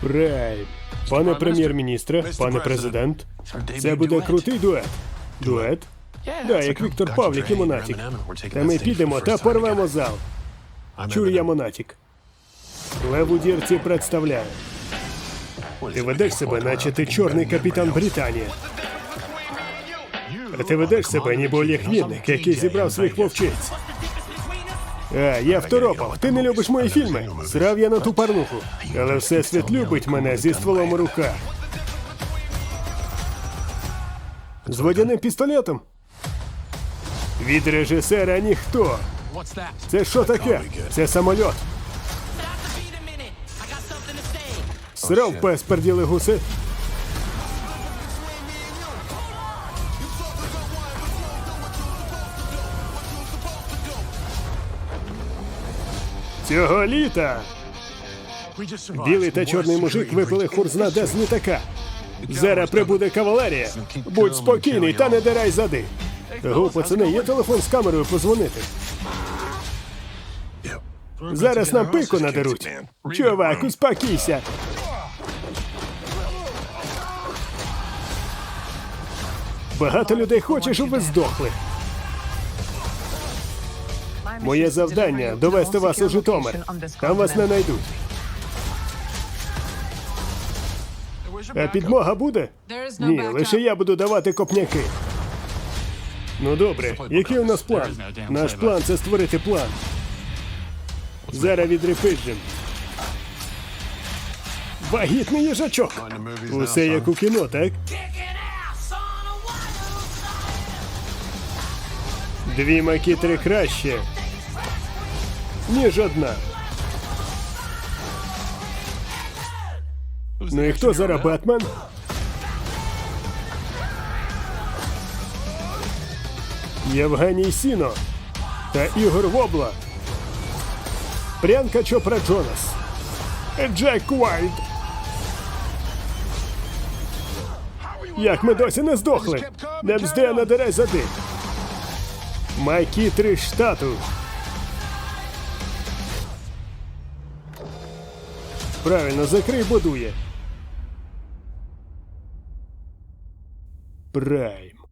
Прайм. Пане прем'єр-міністре, пане президент. Це буде крутий дует. Дует? Да, як Віктор Павлік і Монатік. Та ми підемо та порвемо зал. Чур я Монатік. Лев у дірці представляє. Ти ведеш себе, наче ти чорний капітан Британії. А ти ведеш себе, ніби Олег Вінник, який зібрав своїх вовчиць. А, я второпав. Ти не любиш мої фільми. Срав я на ту парнуху. Але Всесвіт любить мене зі стволом у руках. З водяним пістолетом. Від режисера ніхто. Це що таке? Це самольот. Срав пес перділи гуси. Цього літа білий та чорний мужик випили хурзна де з літака. Зараз прибуде кавалерія. Будь спокійний та не дирай зади. Го, пацани, є телефон з камерою позвонити. Зараз нам пику надеруть. Чувак, успокійся. Багато людей хоче, щоб ви здохли. Моє завдання довести вас у Житомир. Там вас не знайдуть. А підмога буде? Ні, лише я буду давати копняки. Ну добре, який у нас план? Наш план це створити план. Зараз відрепиджем. Вагітний їжачок. Усе як у кіно, так? Дві макітри краще, ніж одна. Ну і хто зараз Бетмен? Євгеній Сіно та Ігор Вобла. Прянка Чопра Джонас. Джек Уайт. Як ми досі не здохли? Не бзде на дерей зади. Макітри штату. Правильно, закрий будує. Прайм.